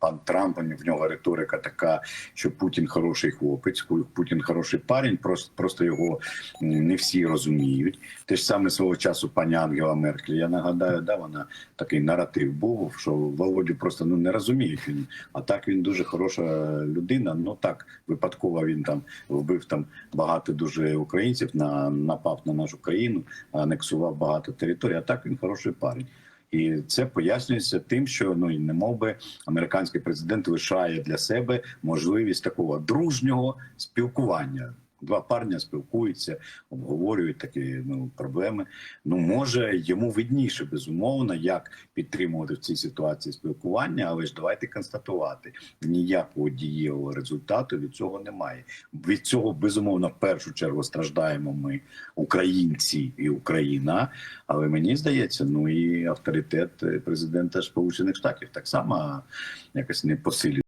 пан Трамп в нього риторика така, що Путін хороший хлопець, Путін хороший парень. Просто просто його не всі розуміють. Те ж саме свого часу пані Ангела Меркель. Я нагадаю, да вона такий наратив був, що Володю просто ну не розуміють він. А так він дуже хороша людина. Ну так випадково він там вбив там багато дуже українців, на напав на нашу країну, анексував багато територій. А так він хороший парень. І це пояснюється тим, що ну не мов би американський президент лишає для себе можливість такого дружнього спілкування. Два парня спілкуються, обговорюють такі ну проблеми. Ну може йому видніше безумовно, як підтримувати в цій ситуації спілкування, але ж давайте констатувати ніякого дієвого результату від цього немає. Від цього безумовно в першу чергу страждаємо ми, українці і Україна. Але мені здається, ну і авторитет президента Сполучених Штатів так само якось не посилює.